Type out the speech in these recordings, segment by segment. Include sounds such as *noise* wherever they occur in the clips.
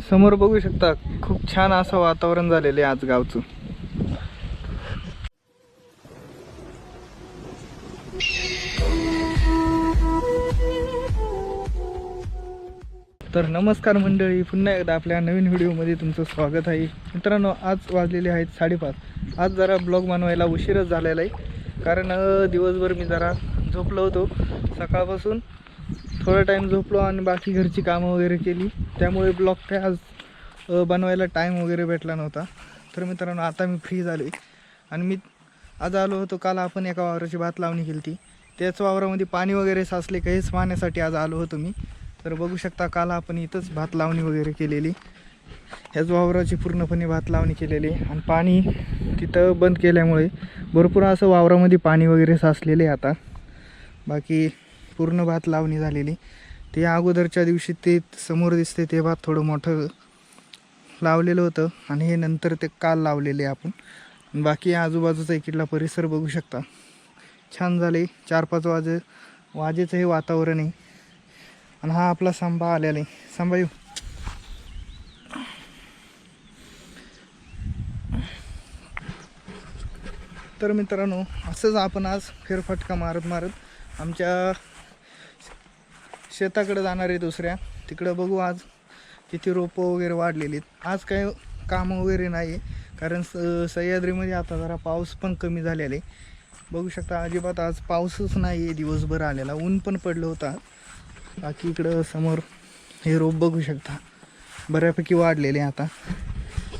समोर बघू शकता खूप छान असं वातावरण झालेलं आहे आज गावचं. तर नमस्कार मंडळी पुन्हा एकदा आपल्या नवीन व्हिडिओमध्ये तुमचं स्वागत आहे. मित्रांनो आज वाजलेले आहेत साडेपाच. आज जरा ब्लॉग बनवायला उशीरच झालेला आहे. कारण दिवसभर मी जरा झोपलो होतो. सकाळपासून थोडा टाईम झोपलो आणि बाकी घरची कामं वगैरे केली. त्यामुळे ब्लॉग काय आज बनवायला टाईम वगैरे भेटला नव्हता. तर मित्रांनो आता मी फ्री झालो आहे आणि मी आज आलो होतो काल आपण एका वावराची भात लावणी केली ती त्याच वावरामध्ये पाणी वगैरे साचले का हेच पाहण्यासाठी आज आलो होतो मी. तर बघू शकता काल आपण इथंच भात लावणी वगैरे केलेली. ह्याच वावराची पूर्णपणे भात लावणी केलेली आहे. आणि पाणी तिथं बंद केल्यामुळे भरपूर असं वावरामध्ये पाणी वगैरे साचलेले आहे आता. बाकी पूर्ण भात लावणी झालेली. ते अगोदरच्या दिवशी ते समोर दिसते ते भात थोडं मोठं लावलेलं होतं आणि हे नंतर ते काल लावलेले आपण. बाकी आजूबाजूचा इकडला परिसर बघू शकता. छान झाले. चार पाच वाजे वाजेचं हे वातावरण आहे. आणि हा आपला सांबा आलेला आहे. सांबा येऊ. तर मित्रांनो असंच आपण आज फेरफटका मारत मारत आमच्या शेताकडे जाणार आहे दुसऱ्या. तिकडं बघू आज किती रोपं वगैरे वाढलेली आहेत. आज काय कामं वगैरे नाही आहे कारण स सह्याद्रीमध्ये आता जरा पाऊस पण कमी झालेला आहे. बघू शकता अजिबात आज पाऊसच नाही आहे दिवसभर आलेला. ऊन पण पडलं होतं आज. बाकी इकडं समोर हे रोप बघू शकता. बऱ्यापैकी वाढलेले आहे आता.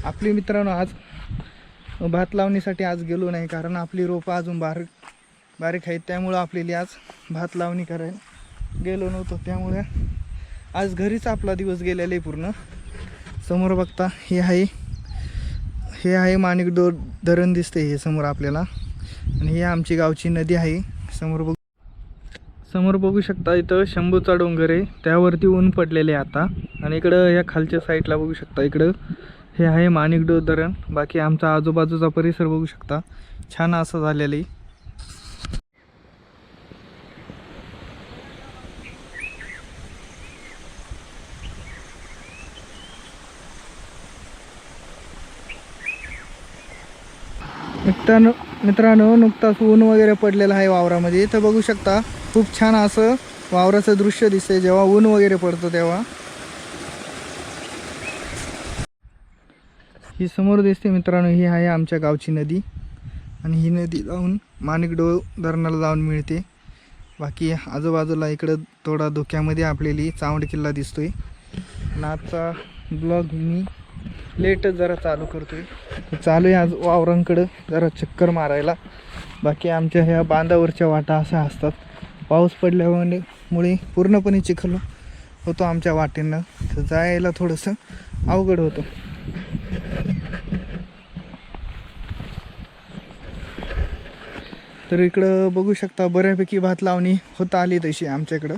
आपली मित्रांनो आज भात लावणीसाठी आज गेलो नाही. कारण आपली रोपं अजून बारीक बारीक आहेत. त्यामुळं आपल्याला आज भात लावणी करायला गेलो नव्हतो त्यामुळे आज घरीच आपला दिवस गेलेला आहे पूर्ण. समोर बघता हे आहे हे आहे माणिकडो धरण दिसते हे समोर आपल्याला. आणि ही आमची गावची नदी आहे. समोर बघ समोर बघू शकता इथं शंभूचा डोंगर आहे. त्यावरती ऊन पडलेले आहे आता. आणि इकडं या खालच्या साईडला बघू शकता इकडं. हे आहे माणिकडो धरण. बाकी आमचा आजूबाजूचा परिसर बघू शकता. छान असं झालेलं आहे. मित्रांनो मित्रांनो नुकताच ऊन वगैरे पडलेलं आहे वावरामध्ये. इथं बघू शकता खूप छान असं वावराचं दृश्य दिसतंय. जेव्हा ऊन वगैरे पडतं तेव्हा. ही समोर दिसते मित्रांनो ही आहे आमच्या गावची नदी. आणि ही नदी जाऊन माणिकडो धरणाला जाऊन मिळते. बाकी आजूबाजूला इकडं थोडा धोक्यामध्ये आपल्याली चावंड किल्ला दिसतोय. नाचा ब्लॉग मी लेटच जरा चालू करतोय. चालू आहे आज वावरांकडं जरा चक्कर मारायला. बाकी आमच्या ह्या बांधावरच्या वाटा अशा असतात. पाऊस पडल्यामुळे मुळे पूर्णपणे चिखल होतो आमच्या वाटेनं. तर जायला थोडंसं अवघड होतं. तर इकडं बघू शकता बऱ्यापैकी भात लावणी होता आली तशी आमच्याकडं.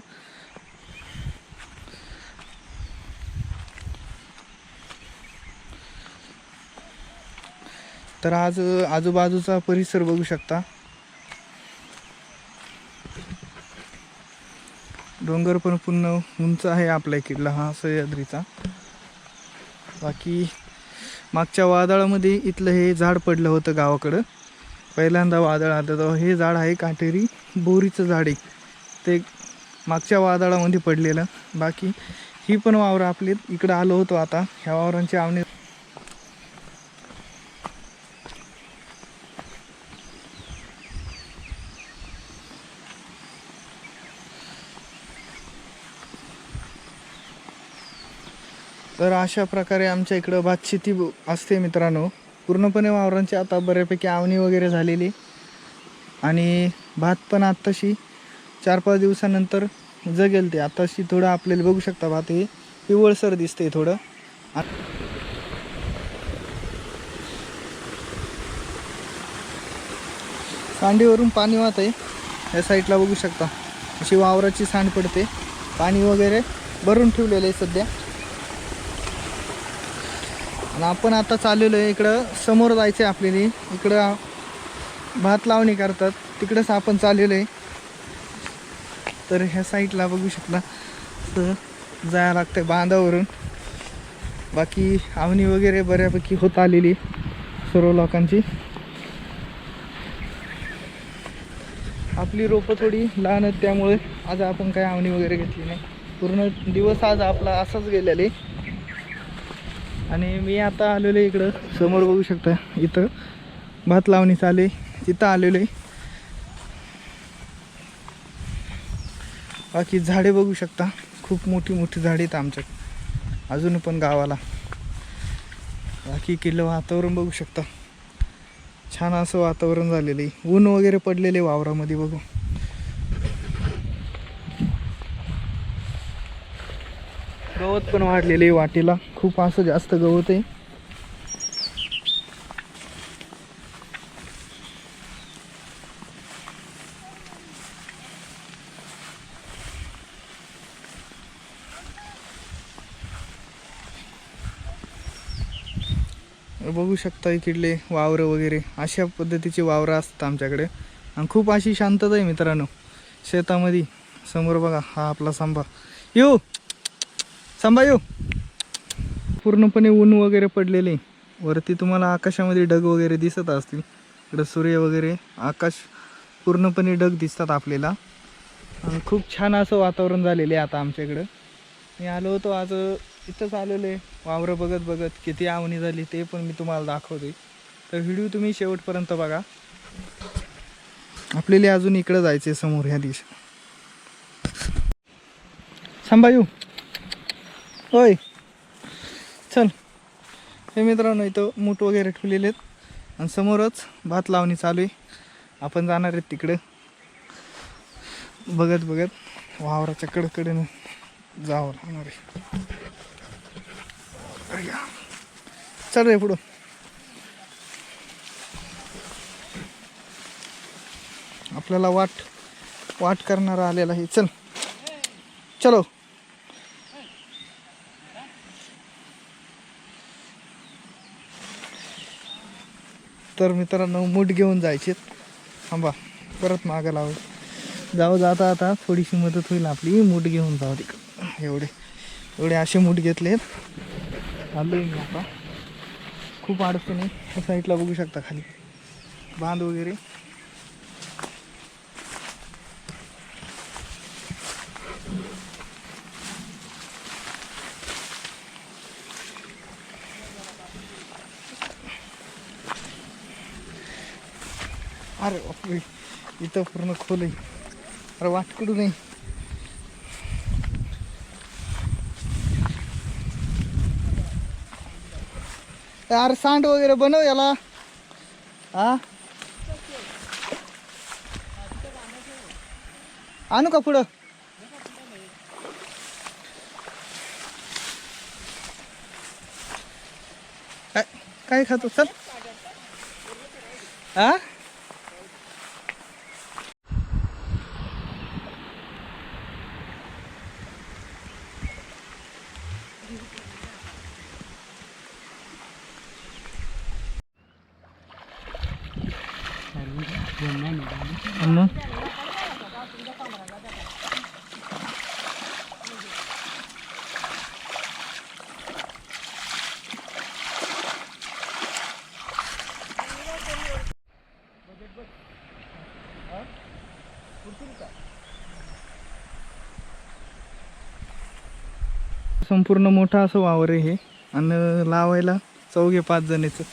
तर आज आजूबाजूचा परिसर बघू शकता. डोंगर पण पूर्ण उंच आहे आपल्या इकडला हा सह्याद्रीचा. बाकी मागच्या वादळामध्ये इथलं हे झाड पडलं होतं गावाकडं. पहिल्यांदा वादळ आलं तेव्हा हे झाड आहे काटेरी बोरीचं झाड आहे. ते मागच्या वादळामध्ये पडलेलं. बाकी ही पण वावरं आपली इकडं आलो होतो आता. ह्या वावरांची आवणी तर अशा प्रकारे आमच्या इकडं भात शेती ब- असते मित्रांनो. पूर्णपणे वावरांची आता बऱ्यापैकी आवणी वगैरे झालेली. आणि भात पण आत्ताशी चार पाच दिवसानंतर जगेल ते. आत्ताशी थोडं आपल्याला बघू शकता भात हे. पिवळसर दिसते थोडं. सांडीवरून पाणी वाहत आहे. या साईडला बघू शकता. अशी वावराची सांड पडते. पाणी वगैरे भरून ठेवलेलं आहे सध्या. आणि आपण आता चाललेलो आहे इकडं. समोर जायचं आहे आपल्याला. इकडं भात लावणी करतात. तिकडंच आपण चाललेलो आहे. तर ह्या साईडला बघू शकता. तर जायला लागतं बांधावरून. बाकी आवणी वगैरे बऱ्यापैकी होत आलेली सर्व लोकांची. आपली रोपं थोडी लहान आहेत त्यामुळे आज आपण काही आवणी वगैरे घेतली नाही. पूर्ण दिवस आज आपला असाच गेलेला आहे. आणि मी आता आलेलो आहे इकडं. समोर बघू शकता इथं. भात लावणी चाले तिथं आलेलो आहे. बाकी झाडे बघू शकता. खूप मोठी मोठी झाडे आहेत आमच्यात. अजून पण गावाला. बाकी किल्लं वातावरण बघू शकता. छान असं वातावरण झालेलं आहे. ऊन वगैरे पडलेले वावरामध्ये बघू. गवत पण वाढलेले आहे वाटेला. खूप असं जास्त गवत आहे. बघू शकता इकडले वावरं वगैरे. अशा पद्धतीचे वावरं असतात आमच्याकडे. आणि खूप अशी शांतता आहे मित्रांनो. शेतामध्ये. समोर बघा हा आपला सांबा. येऊ सांबा येऊ पूर्णपणे ऊन वगैरे पडलेले. वरती तुम्हाला आकाशामध्ये ढग वगैरे दिसत असतील. इकडं सूर्य वगैरे आकाश पूर्णपणे डग दिसतात आपल्याला. खूप छान असं वातावरण झालेलं आहे आता आमच्याकडं. मी आलो होतो आज इथंच आलेलो आहे. वावरं बघत बघत किती आवणी झाली ते पण मी तुम्हाला दाखवते तर व्हिडिओ तुम्ही शेवटपर्यंत बघा. आपल्याला अजून इकडं जायचं आहे समोर ह्या दिवशी. सांभाळू. होय. चल. हे मित्रांनो इथं मूठ वगैरे ठेवलेले आहेत. आणि समोरच भात लावणी चालू आहे. आपण जाणार आहेत तिकडं. बघत बघत वावराच्या कडकडीनं जावं लागणार आहे. चल रे पुढं. आपल्याला वाट वाट करणारा आलेला आहे. चल. चलो. तर मित्रांनो मूठ घेऊन जायचे थांबा परत मागं लावू. जाऊ जाता आता थोडीशी मदत होईल आपली. मूठ घेऊन जाऊ तिकडं. एवढे एवढे असे मूठ घेतलेत आलो मी आता खूप अडचणी आहे. साईडला बघू शकता खाली. बांध वगैरे. अरे बापरे. इथं पूर्ण खोल आहे. अरे वाटकडू नाही अरे सांड वगैरे बनव याला. हा आणू का पुढं? काय काय खातो? चल. हा मग संपूर्ण मोठा असं वावर आहे हे. आणि लावायला चौघे पाच जणीचं.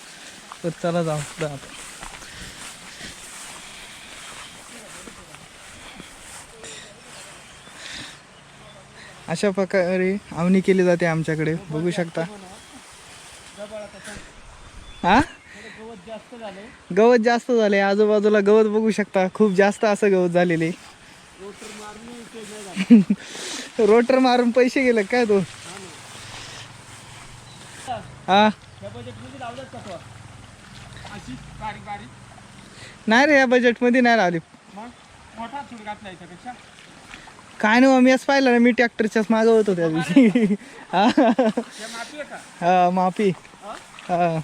तर चला जाऊ जा आपण. अशा प्रकारे आवनी केली जाते आमच्याकडे. बघू शकता. हा? गवत जास्त झाले आजूबाजूला गवत बघू शकता. खूप जास्त असं गवत झालेले. *laughs* रोटर मारून पैसे गेले काय तो? हा. नाही रे या बजेटमध्ये नाही राहिली काय नाही मीच पाहिलं ना मी ट्रॅक्टरच्याच मागवत होतो त्या दिवशी. हा. हा माफी हा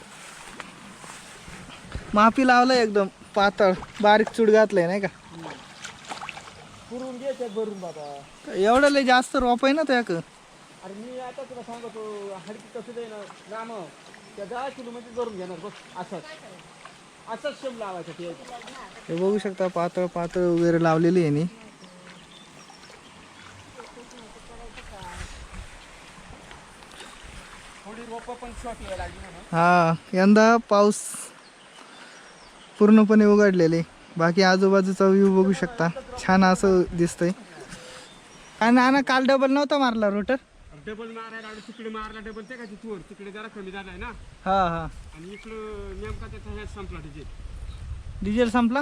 माफी लावलंय एकदम पातळ बारीक चूड घातलंय नाही का? एवढं लय जास्त रोप आहे ना त्या अरे मी आता तुला सांगतो हडकी कसं आहे ना राम त्या दहा किलोमीटर करून घेणार बस असंच. असंच शेम लावायचं ते. हे बघू शकता पातळ पातळ वगैरे लावलेली आहे नी. थोडी रोपं पण शॉर्ट यायला लागली म्हणून. हा यंदा पाऊस पूर्णपणे उघडलेले. बाकी आजूबाजूचा व्ह्यू बघू शकता. छान असं दिसतंय. आणि नाना काल डबल नव्हता मारला रोटर डबल मारायला तिकडे मारला डबल ते का तूर तिकडे जरा कमी झालाय ना? हा हा. आणि इकडं नेमका त्याचा ह्याच संपला तिचे डिझेल संपला?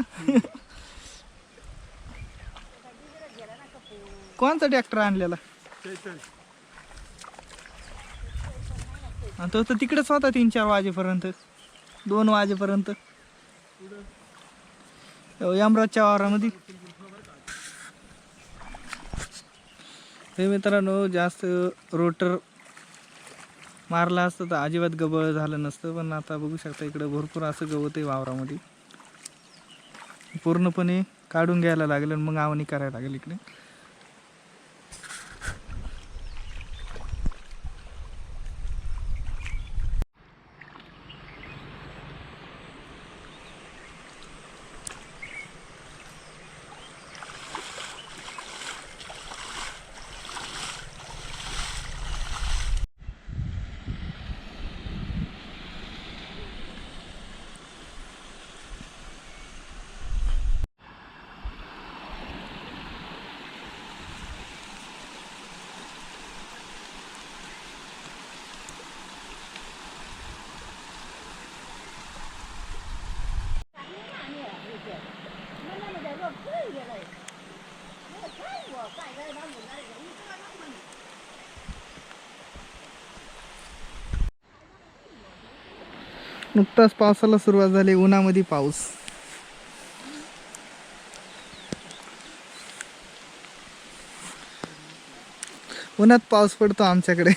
कोणता ट्रॅक्टर आणलेला? चैतन. आणि तो तर तिकडेच होता तीन चार वाजेपर्यंत. दोन वाजेपर्यंत. यमराजच्या वावरामध्ये. हे मित्रांनो जास्त रोटर मारला असतं तर अजिबात गबळ झालं नसतं पण आता बघू शकता इकडं भरपूर असं गवत आहे वावरामध्ये. पूर्णपणे काढून घ्यायला लागेल आणि मग आवणी करायला लागेल इकडे. नुकताच पावसाला सुरुवात झाली उन्हामध्ये पाऊस. उन्हात पाऊस पडतो आमच्याकडे.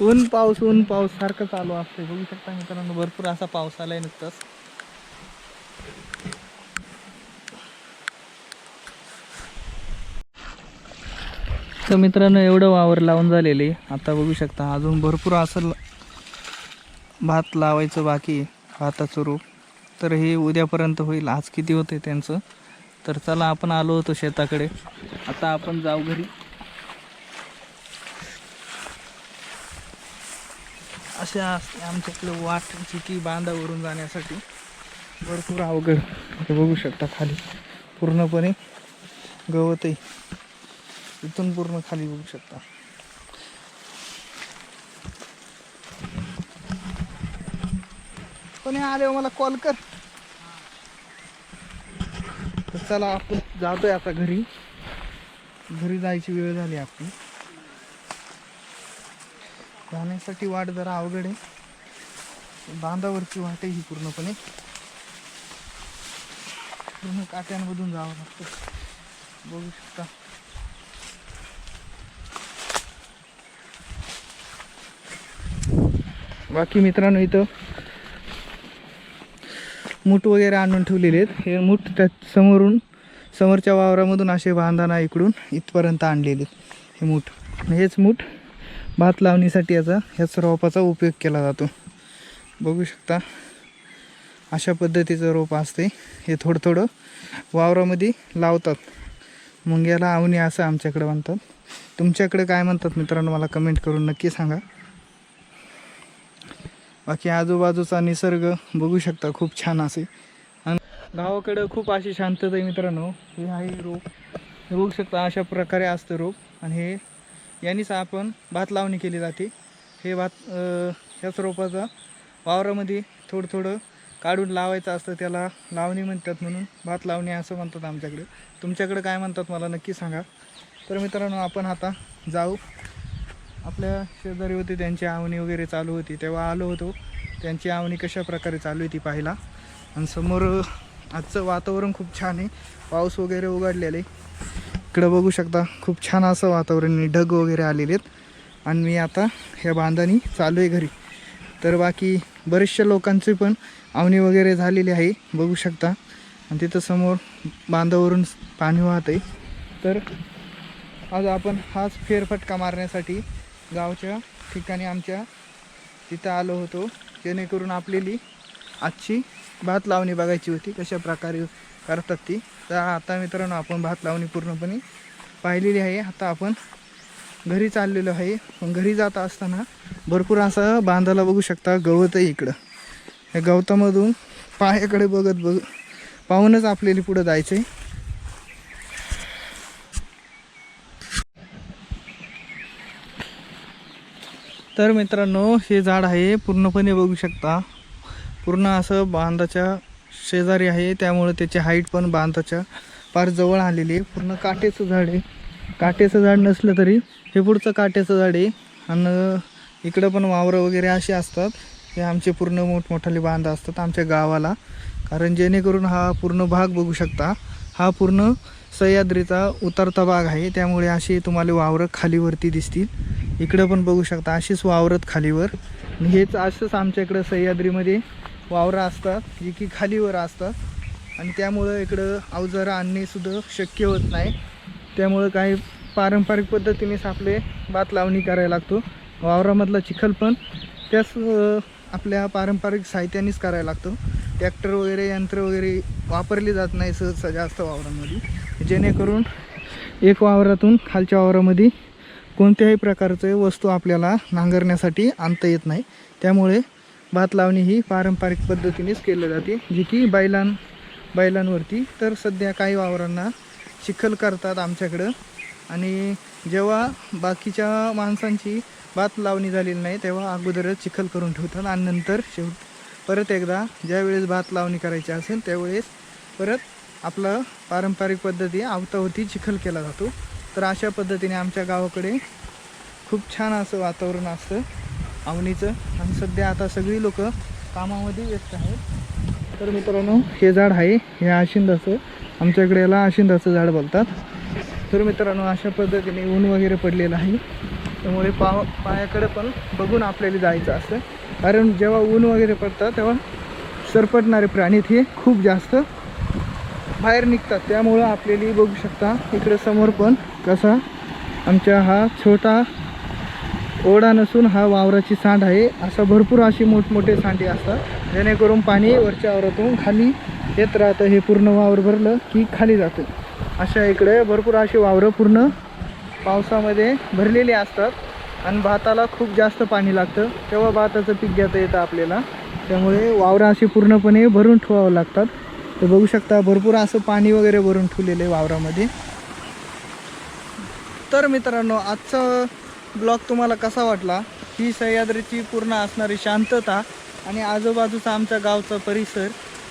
ऊन पाऊस ऊन पाऊस सारखं चालू असते बघू शकता मित्रांनो भरपूर असा पाऊस आलाय नुकताच. तर मित्रांनो एवढं वावर लावून झालेले आता बघू शकता अजून भरपूर असं भात लावायचं बाकी भाताचं रोप. तर हे उद्यापर्यंत होईल. आज किती होते त्यांचं? तर चला आपण आलो होतो शेताकडे. आता आपण जाऊ घरी. अशा असते आमच्याकडे वाट चिकी बांधावरून जाण्यासाठी. भरपूर अवघड. बघू शकता खाली. पूर्णपणे गवतही इथून पूर्ण खाली बघू शकता. कोणी आले हो, मला कॉल कर. तर चला आपण जातोय आता घरी. घरी जायची वेळ झाली आपली. जाण्यासाठी वाट जरा अवघड आहे. बांधावरची वाट आहे ही पूर्णपणे. पूर्ण काट्यांमधून जावं लागतं. बघू शकता. बाकी मित्रांनो इथं मूठ वगैरे आणून ठेवलेले आहेत. हे मूठ त्या समोरून समोरच्या वावरामधून असे बांधाना इकडून इथपर्यंत आणलेले आहेत. हे मूठ. हेच मूठ भात लावणीसाठी याचा ह्याच रोपाचा उपयोग केला जातो. बघू शकता अशा पद्धतीचं रोप असते. हे थोडं थोडं वावरामध्ये लावतात. मग याला आवणी असं आमच्याकडे म्हणतात. तुमच्याकडे काय म्हणतात मित्रांनो? मला कमेंट करून नक्की सांगा. बाकी आजूबाजूचा निसर्ग बघू शकता खूप छान असे. आणि गावाकडं खूप अशी शांतता आहे मित्रांनो. हे आहे रोप. हे बघू शकता अशा प्रकारे असतं रोप. आणि हे यांनीच आपण भात लावणी केली जाते. हे भात ह्याच रोपाचा वावरामध्ये थोडं थोडं काढून लावायचं असतं. त्याला लावणी म्हणतात म्हणून भात लावणी असं म्हणतात आमच्याकडे. तुमच्याकडे काय म्हणतात मला नक्की सांगा. तर मित्रांनो आपण आता जाऊ. आपल्या शेजारी होते त्यांची आवणी वगैरे चालू होती. तेव्हा आलो होतो. त्यांची आवणी कशा प्रकारे चालू आहे ती पाहायला आणि समोर आजचं वातावरण खूप छान आहे. पाऊस वगैरे उघडलेले. इकडं बघू शकता खूप छान असं वातावरण ढग वगैरे आलेले आहेत. आणि मी आता ह्या बांधानी चालू आहे घरी. तर बाकी बरेचशा लोकांची पण आवणी वगैरे झालेली आहे. बघू शकता. आणि तिथं समोर बांधावरून पाणी वाहत आहे तर आज आपण हाच फेरफटका मारण्यासाठी गावच्या ठिकाणी आमच्या तिथं आलो होतो. जेणेकरून आपल्याली आजची भात लावणी बघायची होती कशा प्रकारे करतात ती. तर आता मित्रांनो आपण भात लावणी पूर्णपणे पाहिलेली आहे. आता आपण घरी चाललेलो आहे. पण घरी जात असताना भरपूर असं बांधाला बघू शकता गवत आहे इकडं. या गवतामधून पायाकडे बघत बघ पाहूनच आपल्याला पुढं जायचं आहे तर मित्रांनो हे झाड आहे पूर्णपणे बघू शकता. पूर्ण असं बांधाच्या शेजारी आहे त्यामुळे त्याची हाईट पण बांधाच्या फार जवळ आलेली आहे. पूर्ण काटेचं झाड आहे. काटेचं झाड नसलं तरी हे पुढचं काटेचं झाड आहे. आणि इकडं पण वावरं वगैरे असे असतात. हे आमचे पूर्ण मोठमोठाले बांध असतात आमच्या गावाला. कारण जेणेकरून हा पूर्ण भाग बघू शकता. हा पूर्ण सह्याद्रीचा उतरता भाग आहे. त्यामुळे अशी तुम्हाला वावरं खालीवरती दिसतील. इकडं पण बघू शकता अशीच वावरत खालीवर. हेच असंच आमच्या इकडं सह्याद्रीमध्ये वावरं असतात जी की खालीवर असतात. आणि त्यामुळं इकडं अवजारं आणणेसुद्धा शक्य होत नाही. त्यामुळं काही पारंपरिक पद्धतीनेच आपले भात लावणी करायला लागतो. वावरामधला चिखल पण त्याच आपल्या पारंपरिक साहित्यानेच करायला लागतो. ट्रॅक्टर वगैरे यंत्र वगैरे वापरली जात नाही सहजसा जास्त वावरामध्ये. जेणेकरून एक वावरातून खालच्या वावरामध्ये कोणत्याही प्रकारचे वस्तू आपल्याला नांगरण्यासाठी आणता येत नाही. त्यामुळे भात लावणी ही पारंपरिक पद्धतीनेच केली जाते जी की बैलां बैलांवरती. तर सध्या काही वावरांना चिखल करतात आमच्याकडं. आणि जेव्हा बाकीच्या माणसांची भात लावणी झालेली नाही तेव्हा अगोदरच चिखल करून ठेवतात. आणि नंतर शेवट परत एकदा ज्यावेळेस भात लावणी करायची असेल त्यावेळेस परत आपलं पारंपरिक पद्धती आवतावती चिखल केला जातो. तर अशा पद्धतीने आमच्या गावाकडे खूप छान असं वातावरण असतं. आवणीचं. आणि सध्या आता सगळी लोक कामामध्ये व्यस्त आहेत. तर मित्रांनो हे झाड आहे. हे आशिंदाचं. आमच्याकडे याला आशिंदाचं झाड बोलतात. तर मित्रांनो अशा पद्धतीने ऊन वगैरे पडलेलं आहे. त्यामुळे पा पायाकडे पण बघून आपल्याला जायचं असतं. कारण जेव्हा ऊन वगैरे पडतं तेव्हा सरपटणारे प्राणी हे खूप जास्त बाहेर निघतात त्यामुळं आपल्याला बघू शकता इकडे समोर पण कसा आमच्या हा छोटा ओढा नसून हा वावराची सांड आहे. असा भरपूर अशी मोठमोठे सांडे असतात. जेणेकरून पाणी वरच्या वावरातून खाली येत राहतं. हे पूर्ण वावर भरलं की खाली जातं. अशा इकडे भरपूर अशी वावरं पूर्ण पावसामध्ये भरलेली असतात. आणि भाताला खूप जास्त पाणी लागतं. तेव्हा भाताचं पीक घेता येतं आपल्याला. त्यामुळे वावरं अशी पूर्णपणे भरून ठेवावं लागतात. तर बघू शकता भरपूर असं पाणी वगैरे भरून ठेवलेलं आहे वावरामध्ये. तर मित्रांनो आजचा ब्लॉग तुम्हाला कसा वाटला? ही सह्याद्रीची पूर्ण असणारी शांतता आणि आजूबाजूचा आमच्या गावचा परिसर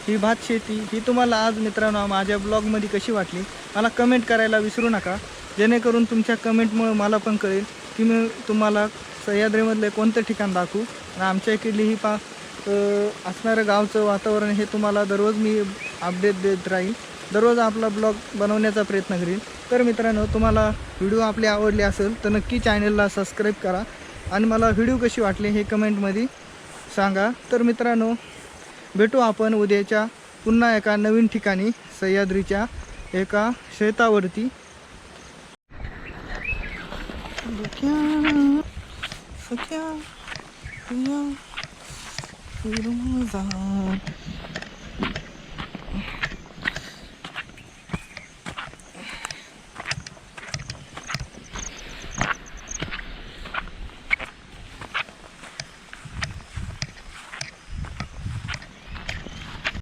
ही भात शेती ही तुम्हाला आज मित्रांनो माझ्या ब्लॉगमध्ये कशी वाटली? मला कमेंट करायला विसरू नका. जेणेकरून तुमच्या कमेंटमुळे मला पण कळेल की मी तुम्हाला सह्याद्रीमधले कोणतं ठिकाण दाखवू. आणि आमच्या इकडली ही पा असणारं गावचं वातावरण हे तुम्हाला दररोज मी अपडेट देत राहील दररोज आपला ब्लॉग बनवण्याचा प्रयत्न करीन. तर मित्रांनो तुम्हाला व्हिडिओ आपले आवडले असेल तर नक्की चॅनलला सबस्क्राईब करा. आणि मला व्हिडिओ कशी वाटली हे कमेंटमध्ये सांगा. तर मित्रांनो भेटू आपण उद्याच्या पुन्हा एका नवीन ठिकाणी सह्याद्रीच्या एका शेतावरती. सख्या सख्या we don't move on.